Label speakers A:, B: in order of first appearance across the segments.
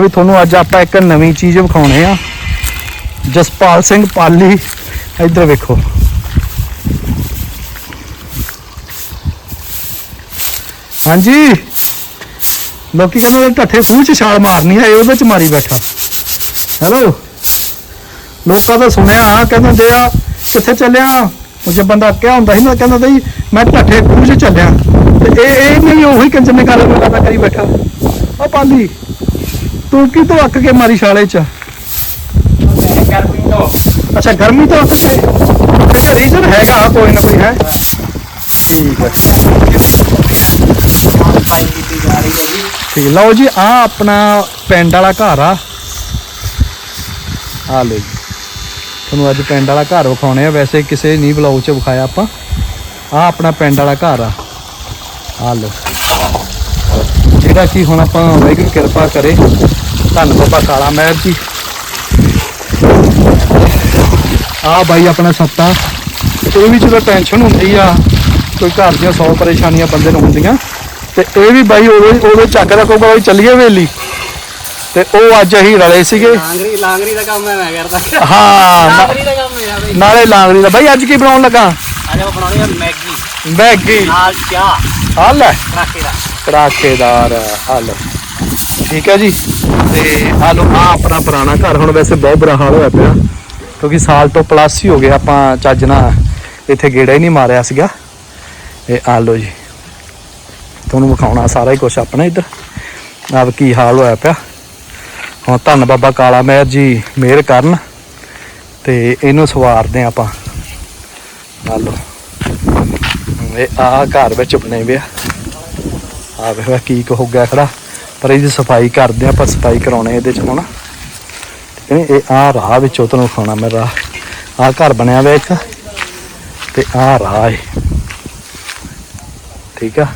A: ਵੀ ਤੁਹਾਨੂੰ ਅੱਜ ਆਪਾਂ ਇੱਕ ਨਵੀਂ ਚੀਜ਼ ਵਿਖਾਉਣੇ ਆ। ਜਸਪਾਲ ਸਿੰਘ ਪਾਲੀ, ਇੱਧਰ ਵੇਖੋ। ਹਾਂਜੀ। ਲੋਕੀ ਕਹਿੰਦੇ ਢੱਠੇ ਖੂਹ ਚ ਛਾਲ ਮਾਰਨੀ ਆ ਉਹਦੇ ਚ ਮਾਰੀ ਬੈਠਾ। ਹੈਲੋ। ਲੋਕਾਂ ਦਾ ਸੁਣਿਆ, ਕਹਿੰਦੇ ਆ, ਕਿੱਥੇ ਚੱਲਿਆ? ਉਹ ਜੇ ਬੰਦਾ ਕਿਹਾ ਹੁੰਦਾ ਸੀ ਨਾ ਕਹਿੰਦਾ ਸੀ, ਮੈਂ ਢੱਠੇ ਖੂਹ ਚ ਚੱਲਿਆ। ਤੇ ਇਹ ਇਹ ਨਹੀਂ, ਉਹੀ ਕੰਜਰ ਨੇ ਗੱਲ ਮੇਰਾ ਕਰੀ ਬੈਠਾ। ਉਹ ਪਾਲੀ। ਤੂੰ ਕੀ ਤੋਂ ਅੱਕ ਕੇ ਮਾਰੀ ਸ਼ਾਲੇ ਚ?
B: ਗਰਮੀ ਤੋਂ
A: ਅੱਛਾ, ਗਰਮੀ ਤੋਂ ਅੱਕ ਕੇ? ਰੀਜ਼ਨ ਹੈਗਾ, ਕੋਈ ਨਾ ਕੋਈ ਹੈ। ਠੀਕ ਹੈ, ਠੀਕ ਲਓ ਜੀ ਆ ਆਪਣਾ ਪਿੰਡ ਵਾਲਾ ਘਰ ਆ। ਆ ਲਓ ਜੀ। ਤੁਹਾਨੂੰ ਅੱਜ ਪਿੰਡ ਵਾਲਾ ਘਰ ਵਿਖਾਉਣੇ ਆ। ਵੈਸੇ ਕਿਸੇ ਨਹੀਂ ਬਲੌਗ 'ਚ ਵਿਖਾਇਆ ਆਪਾਂ। ਆ ਆਪਣਾ ਪਿੰਡ ਵਾਲਾ ਘਰ ਆ। ਆ ਲਓ। ਜਿਹੜਾ ਕਿ ਹੁਣ ਆਪਾਂ ਵਾਹਿਗੁਰੂ ਕਿਰਪਾ ਕਰੇ। ਧੰਨ ਬਾਬਾ ਕਾਲਾ ਮਹਿਰ ਜੀ। ਆ ਬਾਈ ਆਪਣਾ ਸੱਤਾ। ਇਹ ਵੀ ਜਦੋਂ ਟੈਨਸ਼ਨ ਹੁੰਦੀ ਆ ਕੋਈ ਘਰ ਦੀਆਂ 100 ਪਰੇਸ਼ਾਨੀਆਂ ਬੰਦੇ ਨੂੰ ਹੁੰਦੀਆਂ। ਤੇ ਇਹ ਵੀ ਬਾਈ ਉਦੋਂ ਉਦੋਂ ਚੱਕਦਾ ਕਹੂਗਾ ਬਾਈ ਚੱਲੀਏ ਵੇਲੀ। ਤੇ ਉਹ ਅੱਜ ਅਸੀਂ ਰਲੇ ਸੀਗੇ।
B: ਲਾਂਗਰੀ ਲਾਂਗਰੀ ਦਾ ਕੰਮ ਹੈ ਮੈਂ ਕਰਦਾ।
A: ਹਾਂ
B: ਲਾਂਗਰੀ ਦਾ ਕੰਮ ਹੈ ਬਈ।
A: ਨਾਲੇ ਲਾਂਗਰੀ ਦਾ। ਬਾਈ ਅੱਜ ਕੀ ਬਣਾਉਣ ਲੱਗਾ?
B: ਅੱਜ ਆਪਾਂ ਬਣਾਉਣੀ ਹੈ ਮੈਗੀ।
A: ਮੈਗੀ।
B: ਨਾਲ ਚਾਹ।
A: ਆ ਲੈ।
B: ਟਰਾਕੇ ਦਾ।
A: ਕੜਾਕੇਦਾਰ ਆ ਲਓ ਠੀਕ ਹੈ ਜੀ? ਤੇ ਆ ਲਓ ਆ ਆਪਣਾ ਪੁਰਾਣਾ ਘਰ ਹੁਣ ਵੈਸੇ ਬਹੁਤ ਬੁਰਾ ਹਾਲ ਹੋਇਆ ਪਿਆ। ਕਿਉਂਕਿ ਸਾਲ ਤੋਂ ਪਲੱਸ ਹੀ ਹੋ ਗਿਆ ਆਪਾਂ ਚੱਜ ਨਾਲ। ਇੱਥੇ ਗੇੜਾ ਹੀ ਨਹੀਂ ਮਾਰਿਆ ਸੀਗਾ। ਇਹ ਆ ਲਓ ਜੀ। ਤੁਹਾਨੂੰ ਵਿਖਾਉਣਾ ਸਾਰਾ ਹੀ ਕੁਝ ਆਪਣਾ ਇੱਧਰ। ਆਪ ਕੀ ਹਾਲ ਹੋਇਆ ਪਿਆ। ਹੁਣ ਧੰਨ ਬਾਬਾ ਕਾਲਾ ਮਹਿਰ ਜੀ ਮਿਹਰ ਕਰਨ। ਤੇ ਇਹਨੂੰ ਸਵਾਰਦੇ ਆਪਾਂ। ਆ ਲਓ। ਇਹ ਆ ਘਰ ਵਿੱਚ ਬਣੇ ਵੇ ਆ। ਆ ਕੀ ਕੁ ਹੋ ਗਿਆ ਖੜਾ। ਪਰ ਇਹਦੀ ਸਫ਼ਾਈ ਕਰਦੇ ਆ ਆਪਾਂ ਸਫ਼ਾਈ ਕਰਾਉਣੇ ਇਹਦੇ ਚ ਹੁਣ ਠੀਕ ਇਹ ਆ ਰਾਹ ਵਿੱਚੋਂ ਤੁਹਾਨੂੰ ਖਾਣਾ ਮੈਂ ਰਾਹ। ਆ ਘਰ ਬਣਿਆ ਹੋਇਆ ਇੱਕ, ਤੇ ਆ ਰਾਹ ਹੈ ਠੀਕ ਆ?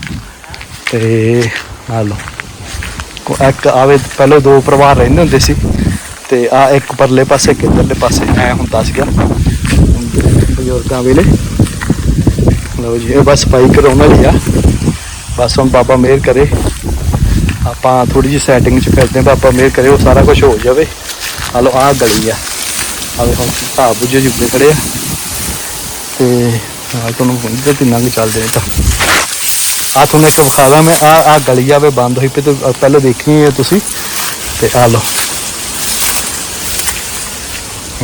A: ਤੇ ਆ ਲੋ ਕੋ ਇੱਕ ਆਵੇ, ਪਹਿਲੇ ਦੋ ਪਰਿਵਾਰ ਰਹਿੰਦੇ ਹੁੰਦੇ ਸੀ, ਤੇ ਆ ਇੱਕ ਪਰਲੇ ਪਾਸੇ, ਇੱਕ ਇੱਧਰਲੇ ਪਾਸੇ, ਐ ਹੁੰਦਾ ਸੀਗਾ। ਬਜ਼ੁਰਗਾਂ ਵੇਲੇ। ਲਓ ਜੀ, ਇਹ ਬਸ ਸਫ਼ਾਈ ਕਰਾਉਣ ਵਾਲੀ ਆ। ਬਸ ਹੁਣ ਬਾਬਾ ਮਿਹਰ ਕਰੇ। ਆਪਾਂ ਥੋੜੀ ਜਿਹੀ ਸੈਟਿੰਗ ਚ ਕਰਦੇ ਹਾਂ ਬਾਬਾ ਮਿਹਰ ਕਰੇ ਉਹ ਸਾਰਾ ਕੁਝ ਹੋ ਜਾਵੇ। ਹਲੋ ਆਹ ਗਲੀ ਆ। ਆਵੇ ਹੁਣ ਢਾਹ ਬੁੱਝੇ ਜੁੱਤੇ ਖੜੇ ਆ। ਤੇ ਆ ਤੁਹਾਨੂੰ ਇੱਧਰ ਤੇ ਲੰਘ ਚੱਲਦੇ ਨੇ ਤਾਂ। ਆ ਤੁਹਾਨੂੰ ਇੱਕ ਵਿਖਾਦਾ ਮੈਂ ਆ ਆ ਗਲੀ ਆਵੇ ਬੰਦ ਹੋਈ ਪਈ ਤੇ ਪਹਿਲਾਂ ਦੇਖਣੀ ਹੈ ਤੁਸੀਂ। ਤੇ ਆ ਲਓ।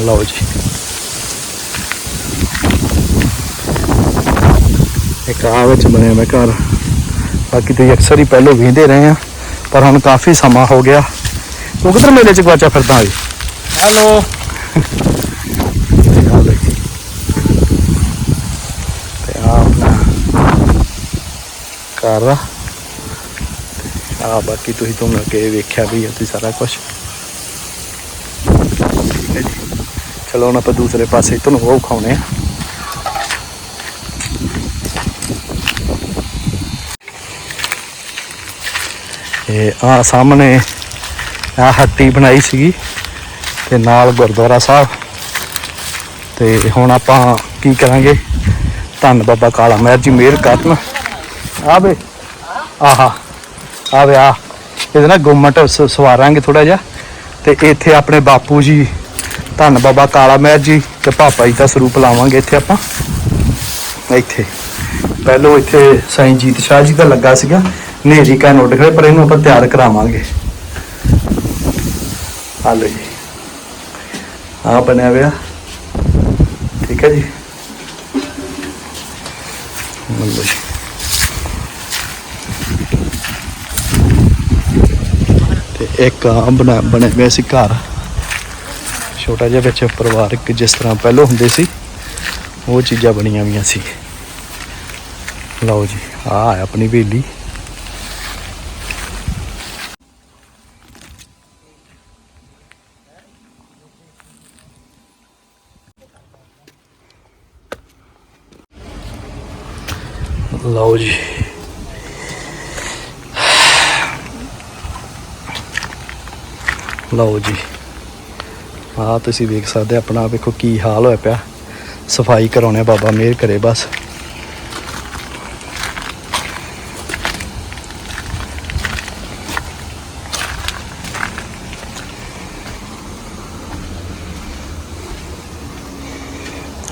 A: ਲਓ ਜੀ। ਇੱਕ ਆ ਵਿੱਚ ਬਣਿਆ ਮੈਂ ਘਰ। ਬਾਕੀ ਤੁਸੀਂ ਅਕਸਰ ਹੀ ਪਹਿਲੋਂ ਵੇਂਦੇ ਰਹੇ ਆ। ਪਰ ਹੁਣ ਕਾਫੀ ਸਮਾਂ ਹੋ ਗਿਆ। ਤੂੰ ਕਿੱਧਰ ਮੇਲੇ ਚ ਗਵਾਚਾ ਫਿਰਦਾ ਹੋਈ
B: ਹੈਲੋ।
A: ਤੇ ਆਪਣਾ ਘਰ ਆ। ਬਾਕੀ ਤੁਸੀਂ ਤੁਹਾਨੂੰ ਅੱਗੇ ਵੇਖਿਆ ਵੀ ਹੈ ਸਾਰਾ ਕੁਝ ਚਲੋ ਹੁਣ ਆਪਾਂ ਦੂਸਰੇ ਪਾਸੇ ਤੁਹਾਨੂੰ ਉਹ ਖਾਉਣੇ ਆ। ਇਹ ਆ ਸਾਹਮਣੇ ਆ ਹੱਟੀ ਬਣਾਈ ਸੀਗੀ ਤੇ ਨਾਲ ਗੁਰਦੁਆਰਾ ਸਾਹਿਬ। ਤੇ ਹੁਣ ਆਪਾਂ ਕੀ ਕਰਾਂਗੇ? ਧੰਨ ਬਾਬਾ ਕਾਲਾ ਮਹਿਰ ਜੀ ਮਿਹਰ ਕਰਨ। ਆਵੇ ਆਹਾ। ਆਵੇ ਆ। ਇਹਦੇ ਨਾਲ ਗੁੰਮਟ ਸ- ਸਵਾਰਾਂਗੇ ਥੋੜਾ ਜਿਹਾ। ਤੇ ਇੱਥੇ ਆਪਣੇ ਬਾਪੂ ਜੀ, ਧੰਨ ਬਾਬਾ ਕਾਲਾ ਮਹਿਰ ਜੀ ਤੇ ਪਾਪਾ ਜੀ ਦਾ ਸਰੂਪ ਲਾਵਾਂਗੇ ਇੱਥੇ ਆਪਾਂ। ਇੱਥੇ। ਪਹਿਲੋਂ ਇੱਥੇ ਸਾਈਂ ਜੀਤ ਸ਼ਾਹ ਜੀ ਦਾ ਲੱਗਾ ਸੀਗਾ। ਨੇਰੀ ਕਾ ਨੋਟ ਖੜੇ ਪਰ ਇਹਨੂੰ ਆਪਾਂ ਤਿਆਰ ਕਰਾਵਾਂਗੇ। ਆ ਲਓ ਜੀ। ਆ ਬਣਿਆ ਹੋਇਆ। ਠੀਕ ਹੈ ਜੀ। ਲਓ ਜੀ। ਤੇ ਇੱਕ ਆ ਬਣਾ ਬਣਿਆ ਹੋਇਆ ਸੀ ਘਰ। ਛੋਟਾ ਜਿਹਾ ਵਿੱਚ ਪਰਿਵਾਰਕ ਜਿਸ ਤਰ੍ਹਾਂ ਪਹਿਲਾਂ ਹੁੰਦੇ ਸੀ, ਉਹ ਚੀਜ਼ਾਂ ਬਣੀਆਂ ਹੋਈਆਂ ਸੀ। ਲਓ ਜੀ, ਆ ਹੈ ਆਪਣੀ ਬੇਲੀ। ਲਓ ਜੀ ਲਓ ਜੀ ਆ ਤੁਸੀਂ ਵੇਖ ਸਕਦੇ ਆਪਣਾ ਵੇਖੋ ਕੀ ਹਾਲ ਹੋਇਆ ਪਿਆ। ਸਫ਼ਾਈ ਕਰਾਉਣੇ ਬਾਬਾ ਮੇਰ ਕਰੇ ਬਸ।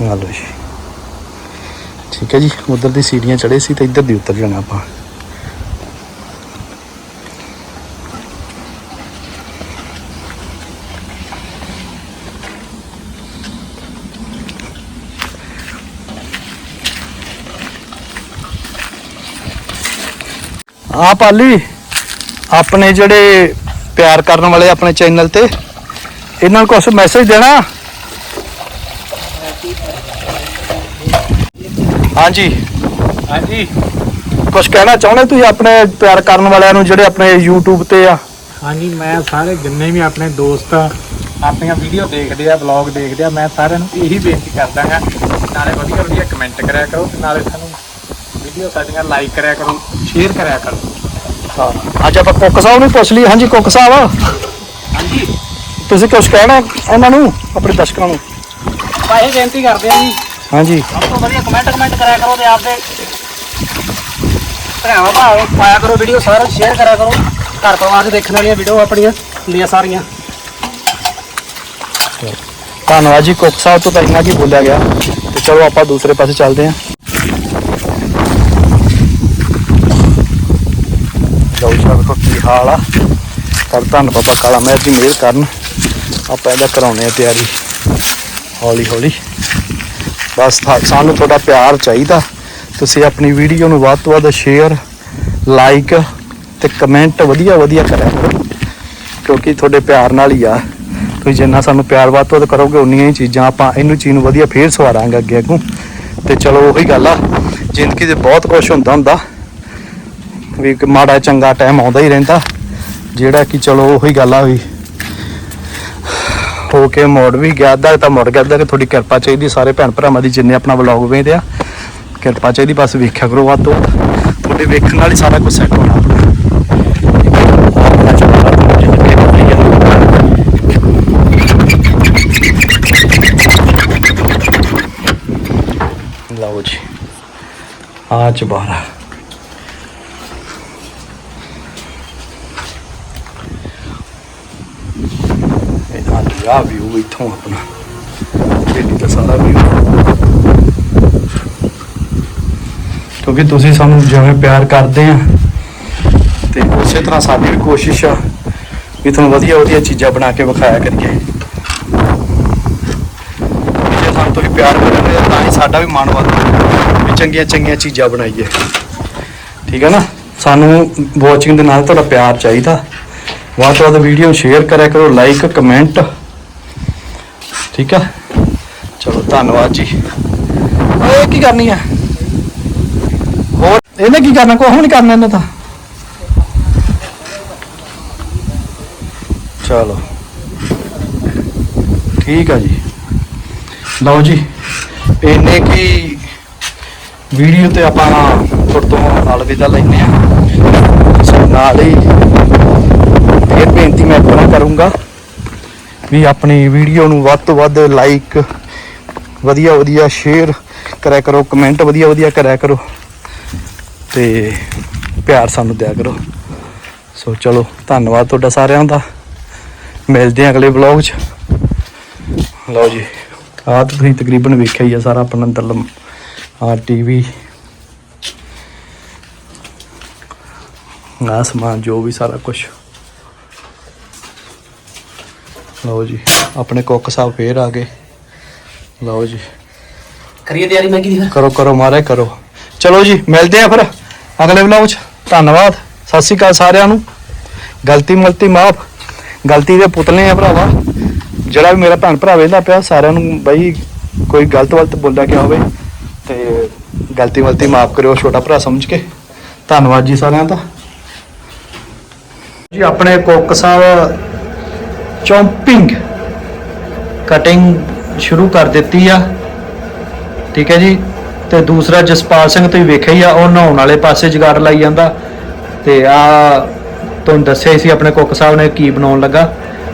A: ਆ ਲਓ ਜੀ। ਠੀਕ ਹੈ ਜੀ, ਉਧਰ ਦੀ ਸੀੜੀਆਂ ਚੜੇ ਸੀ ਤੇ ਇੱਧਰ ਦੀ ਉਤਰ ਜਾਣਾ ਆਪਾਂ। ਆ ਪਾਲੀ, ਆਪਣੇ ਜਿਹੜੇ ਪਿਆਰ ਕਰਨ ਵਾਲੇ ਆਪਣੇ ਚੈਨਲ ਤੇ, ਇਹਨਾਂ ਨੂੰ ਕੁਝ ਮੈਸੇਜ ਦੇਣਾ? ਹਾਂਜੀ।
B: ਹਾਂਜੀ।
A: ਕੁਝ ਕਹਿਣਾ ਚਾਹੁੰਦੇ ਤੁਸੀਂ ਆਪਣੇ ਪਿਆਰ ਕਰਨ ਵਾਲਿਆਂ ਨੂੰ ਜਿਹੜੇ ਆਪਣੇ YouTube ਤੇ ਆ?
B: ਹਾਂਜੀ ਮੈਂ ਸਾਰੇ ਜਿੰਨੇ ਵੀ ਆਪਣੇ ਦੋਸਤ ਆਪਣੀਆਂ ਵੀਡੀਓ ਦੇਖਦੇ ਆ ਵਲੌਗ ਦੇਖਦੇ ਆ ਮੈਂ ਸਾਰਿਆਂ ਨੂੰ ਇਹੀ ਬੇਨਤੀ ਕਰਦਾ ਹਾਂ ਨਾਲੇ ਵਧੀਆ ਵਧੀਆ ਕਮੈਂਟ ਕਰਿਆ ਕਰੋ ਤੇ ਨਾਲੇ ਸਾਨੂੰ ਵੀਡੀਓ ਸਾਡੀਆਂ ਲਾਈਕ ਕਰਿਆ ਕਰੋ ਸ਼ੇਅਰ ਕਰਿਆ ਕਰੋ।
A: ਹਾਂ ਅੱਜ ਆਪਾਂ ਕੁੱਕ ਸਾਹਿਬ ਨੂੰ ਪੁੱਛ ਲਈ ਹਾਂਜੀ ਕੁੱਕ ਸਾਹਿਬ।
B: ਹਾਂਜੀ।
A: ਤੁਸੀਂ ਕੁਝ ਕਹਿਣਾ ਉਹਨਾਂ ਨੂੰ ਆਪਣੇ ਦਰਸ਼ਕਾਂ ਨੂੰ?
B: ਭਾਈ ਬੇਨਤੀ ਕਰਦੇ ਆ ਜੀ
A: ਹਾਂਜੀ।
B: ਸਭ ਤੋਂ ਵਧੀਆ ਕਮੈਂਟ ਕਮੈਂਟ ਕਰਿਆ ਕਰੋ ਤੇ ਆਪਦੇ ਭਰਾਵਾਂ ਭਾਵੇਂ ਪਾਇਆ ਕਰੋ ਵੀਡੀਓ ਸਾਰਾ ਸ਼ੇਅਰ ਕਰਿਆ ਕਰੋ। ਘਰ ਪਰਿਵਾਰ ਚ ਦੇਖਣ ਵਾਲੀਆਂ ਵੀਡੀਓ ਆਪਣੀਆਂ ਹੁੰਦੀਆਂ ਸਾਰੀਆਂ।
A: ਧੰਨਵਾਦ ਜੀ ਕੁੱਕ ਸਾਹਿਬ ਤੋਂ ਇੰਨਾ ਕੀ ਬੋਲਿਆ ਗਿਆ। ਤੇ ਚਲੋ ਆਪਾਂ ਦੂਸਰੇ ਪਾਸੇ ਚੱਲਦੇ ਹਾਂ। ਲਓ ਜੀ ਵੇਖੋ ਕੀ ਹਾਲ ਆ। ਕਰ ਧੰਨ ਬਾਬਾ ਕਾਲਾ ਮਹਿਰ ਜੀ ਮਿਹਰ ਕਰਨ ਆਪਾਂ ਇਹਦਾ ਕਰਾਉਣੇ ਆ ਤਿਆਰੀ। ਹੌਲੀ ਹੌਲੀ ਬਸ ਸਾਨੂੰ ਤੁਹਾਡਾ ਪਿਆਰ ਚਾਹੀਦਾ। ਤੁਸੀਂ ਆਪਣੀ ਵੀਡੀਓ ਨੂੰ ਵੱਧ ਤੋਂ ਵੱਧ ਸ਼ੇਅਰ ਲਾਈਕ ਤੇ ਕਮੈਂਟ ਵਧੀਆ ਵਧੀਆ ਕਰਿਆ ਕਰੋ। ਕਿਉਂਕਿ ਤੁਹਾਡੇ ਪਿਆਰ ਨਾਲ ਹੀ ਆ। ਤੁਸੀਂ ਜਿੰਨਾ ਸਾਨੂੰ ਪਿਆਰ ਵੱਧ ਤੋਂ ਵੱਧ ਕਰੋਗੇ, ਉਨੀਆਂ ਹੀ ਚੀਜ਼ਾਂ ਆਪਾਂ ਇਹਨੂੰ ਚੀਜ਼ ਨੂੰ ਵਧੀਆ ਫੇਰ ਸਵਾਰਾਂਗੇ ਅੱਗੇ ਅੱਗੋਂ। ਤੇ ਚਲੋ ਉਹੀ ਗੱਲ ਆ, ਜ਼ਿੰਦਗੀ 'ਚ ਬਹੁਤ ਕੁਝ ਹੁੰਦਾ ਹੁੰਦਾ। ਵੀ ਮਾੜਾ ਚੰਗਾ ਟਾਈਮ ਆਉਂਦਾ ਹੀ ਰਹਿੰਦਾ। ਜਿਹੜਾ ਕਿ ਚਲੋ ਉਹੀ ਗੱਲ ਆ ਵੀ ਹੋ ਕੇ ਮੋੜ ਵੀ ਗਿਆ, ਅੱਧਾ ਤਾਂ ਮੁੜ ਗਿਆ, ਅੱਧਾ ਕਿ ਤੁਹਾਡੀ ਕਿਰਪਾ ਚਾਹੀਦੀ ਸਾਰੇ ਭੈਣ ਭਰਾਵਾਂ ਦੀ ਜਿੰਨੇ ਆਪਣਾ ਵਲੌਗ ਵੇਖਦੇ ਆ, ਕਿਰਪਾ ਚਾਹੀਦੀ, ਬਸ ਵੇਖਿਆ ਕਰੋ ਵੱਧ ਤੋਂ ਵੱਧ। ਤੁਹਾਡੇ ਵੇਖਣ ਨਾਲ ਹੀ ਸਾਰਾ ਕੁਝ ਸੈੱਟ ਹੋਣਾ ਆਪਣਾ। ਲਓ ਜੀ, ਆ ਚਬਾਰਾ। ਇਹਦਾ ਲਿਆ ਇੱਥੋਂ ਆਪਣਾ। ਇਹ ਤਾਂ ਸਾਰਾ ਵਿਊ ਕਿਉਂਕਿ ਤੁਸੀਂ ਸਾਨੂੰ ਜਿਵੇਂ ਪਿਆਰ ਕਰਦੇ ਆ, ਤੇ ਉਸੇ ਤਰ੍ਹਾਂ ਸਾਡੀ ਵੀ ਕੋਸ਼ਿਸ਼ ਆ ਵੀ ਤੁਹਾਨੂੰ ਵਧੀਆ ਵਧੀਆ ਚੀਜ਼ਾਂ ਬਣਾ ਕੇ ਵਿਖਾਇਆ ਕਰੀਏ। ਜੇ ਸਾਨੂੰ ਤੁਸੀਂ ਪਿਆਰ ਕਰੋਗੇ ਤਾਂ ਹੀ ਸਾਡਾ ਵੀ ਮਨ ਵੱਧਦਾ ਵੀ ਚੰਗੀਆਂ ਚੰਗੀਆਂ ਚੀਜ਼ਾਂ ਬਣਾਈਏ। ਠੀਕ ਹੈ ਨਾ? ਸਾਨੂੰ ਵਾਚਿੰਗ ਦੇ ਨਾਲ ਤੁਹਾਡਾ ਪਿਆਰ ਚਾਹੀਦਾ। ਵੱਧ ਤੋਂ ਵੱਧ ਵੀਡੀਓ ਸ਼ੇਅਰ ਕਰਿਆ ਕਰੋ ਲਾਈਕ ਕਮੈਂਟ ਠੀਕ ਆ? ਚਲੋ, ਧੰਨਵਾਦ ਜੀ। ਓਏ, ਕੀ ਕਰਨੀ ਹੈ ਹੋਰ, ਇਹਨੇ ਕੀ ਕਰਨਾ? ਕੋਈ ਨਹੀਂ ਕਰਨਾ ਇਹਨਾਂ ਤਾਂ। ਚਲੋ। ਠੀਕ ਆ ਜੀ। ਲਓ ਜੀ, ਇਹਨੇ ਕੀ ਵੀਡੀਓ ਤੇ ਆਪਾਂ ਤੁਹਾਡੇ ਤੋਂ ਅਲਵਿਦਾ ਲੈਨੇ ਆ। ਸੋ ਨਾਲ ਹੀ ਫਿਰ ਬੇਨਤੀ ਮੈਂ ਆਪਣਾ ਕਰੂੰਗਾ। ਵੀ ਆਪਣੀ ਵੀਡੀਓ ਨੂੰ ਵੱਧ ਤੋਂ ਵੱਧ ਲਾਈਕ ਵਧੀਆ ਵਧੀਆ ਸ਼ੇਅਰ ਕਰਿਆ ਕਰੋ ਕਮੈਂਟ ਵਧੀਆ ਵਧੀਆ ਕਰਿਆ ਕਰੋ ਤੇ ਪਿਆਰ ਸਾਨੂੰ ਦਿਆ ਕਰੋ। ਸੋ ਚਲੋ, ਧੰਨਵਾਦ ਤੁਹਾਡਾ ਸਾਰਿਆਂ ਦਾ। ਮਿਲਦੇ ਹਾਂ ਅਗਲੇ ਵਲੌਗ 'ਚ। ਲਓ ਜੀ, ਆਹ ਤਾਂ ਤੁਸੀਂ ਤਕਰੀਬਨ ਵੇਖਿਆ ਹੀ ਆ ਸਾਰਾ ਆਪਣਾ ਅੰਦਰ ਆ ਟੀਵੀ ਆ ਸਮਾਨ ਜੋ ਵੀ ਸਾਰਾ ਕੁਝ ਲਓ ਜੀ ਆਪਣੇ ਕੁੱਕ ਸਾਹਿਬ ਫੇਰ ਆ ਗਏ। ਲਓ ਜੀ।
B: ਕਰੀਏ ਤਿਆਰੀ ਮੈਂ ਕੀ
A: ਕਰੋ ਕਰੋ ਮਾਰੇ ਕਰੋ। ਚਲੋ ਜੀ ਮਿਲਦੇ ਆ ਫਿਰ ਅਗਲੇ ਵਲੌਗ 'ਚ। ਧੰਨਵਾਦ। ਸਤਿ ਸ਼੍ਰੀ ਅਕਾਲ ਸਾਰਿਆਂ ਨੂੰ। ਗਲਤੀ ਮਲਤੀ ਮਾਫ। ਗਲਤੀ ਦੇ ਪੁਤਲੇ ਆ ਭਰਾਵਾ। ਜਿਹੜਾ ਵੀ ਮੇਰਾ ਭੈਣ ਭਰਾ ਵੇਂਦਾ ਪਿਆ ਸਾਰਿਆਂ ਨੂੰ ਬਈ ਕੋਈ ਗਲਤ ਵਲਤ ਬੋਲਿਆ ਗਿਆ ਹੋਵੇ ਤੇ ਗਲਤੀ ਮਲਤੀ ਮਾਫ ਕਰਿਓ ਛੋਟਾ ਭਰਾ ਸਮਝ ਕੇ। ਧੰਨਵਾਦ ਜੀ ਸਾਰਿਆਂ ਦਾ। ਜੀ ਆਪਣੇ ਕੁੱਕ ਸਾਹਿਬ ਚੌਂਪਿੰਗ ਕਟਿੰਗ ਸ਼ੁਰੂ ਕਰ ਦਿੱਤੀ ਆ। ਠੀਕ ਹੈ ਜੀ? ਤੇ ਦੂਸਰਾ ਜਸਪਾਲ ਸਿੰਘ ਤੁਸੀਂ ਵੇਖਿਆ ਹੀ ਆ ਉਹ ਨਹਾਉਣ ਵਾਲੇ ਪਾਸੇ ਜਗਾੜ ਲਾਈ ਜਾਂਦਾ। ਤੇ ਆ ਤੁਹਾਨੂੰ ਦੱਸਿਆ ਸੀ ਆਪਣੇ ਕੁੱਕ ਸਾਹਿਬ ਨੇ ਕੀ ਬਣਾਉਣ ਲੱਗਾ।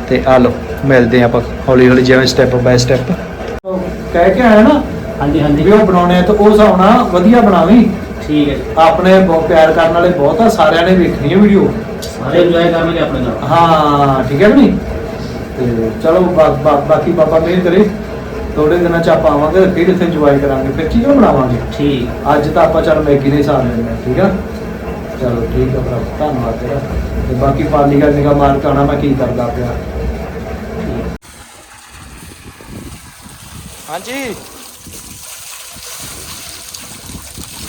A: ਤੇ ਆ ਲਓ ਮਿਲਦੇ ਆ ਆਪਾਂ ਹੌਲੀ ਹੌਲੀ ਜਿਵੇਂ ਸਟੈਪ ਬਾਈ ਸਟੈਪ ਕਹਿ ਕੇ ਆਇਆ ਨਾ
B: ਹਾਂਜੀ ਹਾਂਜੀ।
A: ਵੀ ਉਹ ਬਣਾਉਣੇ ਆ ਤੇ ਉਹ ਨਾਲ ਵਧੀਆ ਬਣਾਵੀਂ।
B: ਠੀਕ ਹੈ।
A: ਆਪਣੇ ਬਹੁਤ ਪਿਆਰ ਕਰਨ ਵਾਲੇ ਬਹੁਤ ਆ ਸਾਰਿਆਂ ਨੇ ਵੇਖਣੀ ਹੈ ਵੀਡੀਓ
B: ਸਾਰੇ ਇੰਜੋਏ ਕਰਨਗੇ ਆਪਣੇ ਨਾਲ।
A: ਹਾਂ ਠੀਕ ਹੈ ਵੀ ਨਹੀਂ? ਤੇ ਚਲੋ ਬਾ- ਬਾ- ਬਾਕੀ ਬਾਬਾ ਮਿਹਰ ਕਰੇ। ਥੋੜੇ ਦਿਨਾਂ ਚ ਆਪਾਂ ਆਵਾਂਗੇ ਫਿਰ ਇੱਥੇ ਇੰਜੋਏ ਕਰਾਂਗੇ। ਫਿਰ ਚੀਜ਼ਾਂ ਬਣਾਵਾਂਗੇ?
C: ਠੀਕ।
A: ਅੱਜ ਤਾਂ ਆਪਾਂ ਚੱਲ ਮੈਗੀ ਦੇ ਹਿਸਾਬ ਲੈਂਦੇ ਹਾਂ ਠੀਕ ਆ? ਚਲੋ ਠੀਕ ਆ ਭਰਾ ਧੰਨਵਾਦ ਤੇਰਾ। ਤੇ ਬਾਕੀ ਪਾਲੀ ਦਾ ਨਿਗਾ ਮਾਰ ਕੇ ਆਉਣਾ ਮੈਂ ਕੀ ਕਰਦਾ ਪਿਆ। ਹਾਂਜੀ।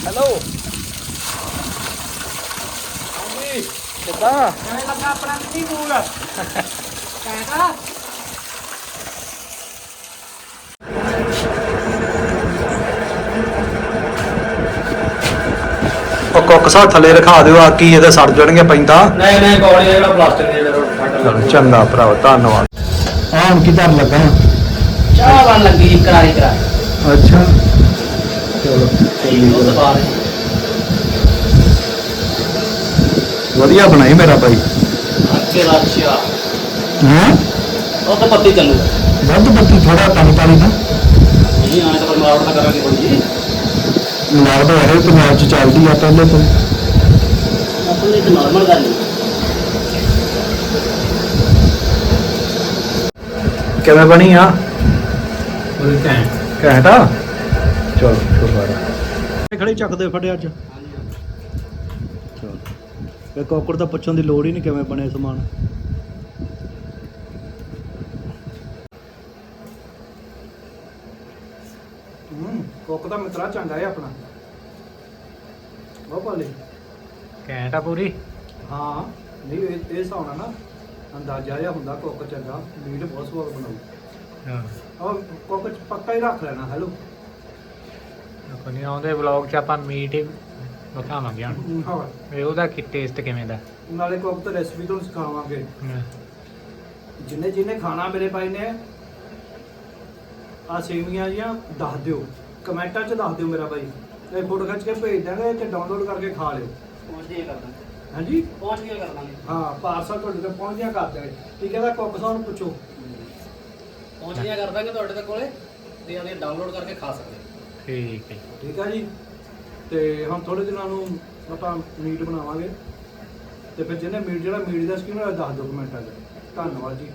A: ਹੈਲੋ। ਹਾਂਜੀ ਕਿੱਦਾਂ?
B: ਐਵੇਂ ਲੱਗਾ ਆਪਣਾ ਮਿੱਟੀ ਮੂਲ
A: ਉਹ ਕੁੱਕ ਸਾ ਥੱਲੇ ਰਖਾ ਦਿਓ ਆ ਕੀ ਇਹਦੇ ਸੜ ਜਾਣਗੇ ਪੈਂਦਾ?
C: ਨਹੀਂ ਨਹੀਂ ਕੌੜੀ ਜਿਹੜਾ ਪਲਾਸਟਿਕ ਦੇ ਜਿਹੜਾ
A: ਚੰਗਾ ਭਰਾ ਧੰਨਵਾਦ। ਆਹ ਹੁਣ ਕਿਧਰ ਲੱਗਾ?
C: ਚਾਹ ਬਣ ਲੱਗੀ ਜੀ ਕਰਾਰੀ ਕਰਾਰੀ
A: ਅੱਛਾ। ਚਲੋ ਵਧੀਆ ਬਣਾਈ ਮੇਰਾ ਭਾਈ।
C: ਅੱਛੇ ਰਾਸ਼ਿਆ
A: ਹਾਂ?
C: ਉਹ ਤਾਂ ਪੱਤੀ ਚੱਲੂ।
A: ਵੱਧ ਬੱਤੀ ਥੋੜਾ ਕੰਮ ਪਾਣੀ ਦਾ
C: ਨਹੀਂ ਆਣੇ ਤਾਂ ਪਰਮਾਰ ਦਾ ਕਰਾਂਗੇ ਕੋਈ ਜੀ।
A: ਲੱਗਦਾ ਹੈ ਪੰਜਾਬ ਚ ਚੱਲਦੀ ਆ ਪਹਿਲੇ ਤੋਂ।
C: ਆਪਣੇ ਇੱਕ ਨਾਰਮਲ ਗੱਲ ਨਹੀਂ
A: ਕਿਵੇਂ ਬਣੀ ਆ?
B: ਬੋਲ ਕਹਿ
A: ਘੈਂਟਾ ਚਲੋ ਸ਼ੁਕਰ ਖੜੇ ਚੱਕਦੇ ਫੜੇ ਅੱਜ। ਚਲੋ। ਇਹ ਕੋਕੜ ਤਾਂ ਪੁੱਛਣ ਦੀ ਲੋੜ ਹੀ ਨਹੀਂ ਕਿਵੇਂ ਬਣੇ ਸਮਾਨ। ਹੂੰ ਕੋਕ ਦਾ ਮਿੱਤਰਾ ਚੰਗਾ ਹੈ ਆਪਣਾ। ਬਹੁਤ ਭਾਲੇ।
B: ਕਹਿਤਾ ਪੂਰੀ?
A: ਹਾਂ ਨਹੀਂ ਇਹ ਇਹ ਹਿਸਾਬ ਨਾਲ ਨਾ ਅੰਦਾਜ਼ਾ ਜਿਹਾ ਹੁੰਦਾ ਕੁੱਕ ਚੰਗਾ ਮੀਟ ਬਹੁਤ ਸਵਾਦ ਬਣਾਉ
B: ਹਾਂ।
A: ਔਰ ਕੁੱਕ ਚ ਪੱਕਾ ਹੀ ਰੱਖ ਲੈਣਾ ਹੈਲੋ।
B: ਕੋਈ ਆਉਂਦੇ ਵਲੌਗ 'ਚ ਆਪਾਂ ਮੀਟ ਹੀ ਵਿਖਾਵਾਂਗੇ ਹੁਣ।
A: ਹਾਂ
B: ਵੀ ਉਹਦਾ ਕੀ ਟੇਸਟ ਕਿਵੇਂ ਦਾ?
A: ਨਾਲੇ ਕੁੱਕ ਤਾਂ ਰੈਸਪੀ ਤੁਹਾਨੂੰ ਸਿਖਾਵਾਂਗੇ।
B: ਹਾਂ।
A: ਜਿੰਨੇ ਜਿੰਨੇ ਖਾਣਾ ਮੇਰੇ ਭਾਈ ਨੇ ਆ ਸੇਵੀਆਂ ਜੀਆਂ ਦੱਸ ਦਿਓ। ਕਮੈਂਟਾਂ 'ਚ ਦੱਸ ਦਿਓ ਮੇਰਾ ਭਾਈ। ਇਹ ਫੋਟੋ ਖਿੱਚ ਕੇ ਭੇਜ ਦਾਂਗੇ ਤੇ ਡਾਊਨਲੋਡ ਕਰਕੇ ਖਾ ਲਿਓ।
C: ਪਹੁੰਚ ਕੇ ਕਰਦਾ
A: ਹਾਂਜੀ?
C: ਪਹੁੰਚ ਕੇ ਕਰ ਦਾਂਗੇ।
A: ਹਾਂ ਪਾਰਸਲ ਤੁਹਾਡੇ ਤੱਕ ਪਹੁੰਚਿਆ ਕਰ ਦਿਆਂਗੇ ਠੀਕ ਹੈ ਤਾਂ ਕੁੱਕ ਸਾਹਿਬ ਨੂੰ ਪੁੱਛੋ।
C: ਪਹੁੰਚ ਕੇ ਕਰ ਦਾਂਗੇ ਤੁਹਾਡੇ ਤੱਕ ਕੋਲੇ ਤੇ ਆਦੇ ਡਾਊਨਲੋਡ ਕਰਕੇ ਖਾ ਸਕਦੇ
B: ਠੀਕ ਹੈ।
A: ਠੀਕ ਆ ਜੀ। ਤੇ ਹੁਣ ਥੋੜੇ ਦਿਨਾਂ ਨੂੰ ਆਪਾਂ ਮੀਟ ਬਣਾਵਾਂਗੇ। ਤੇ ਫਿਰ ਜਿਹਨੇ ਮੀਟ ਜਿਹੜਾ ਮੀਟ ਦਾ ਸਕੀਮ ਹੈ ਦੱਸ ਦਿਓ ਕਮੈਂਟਾਂ 'ਚ। ਧੰਨਵਾਦ ਜੀ।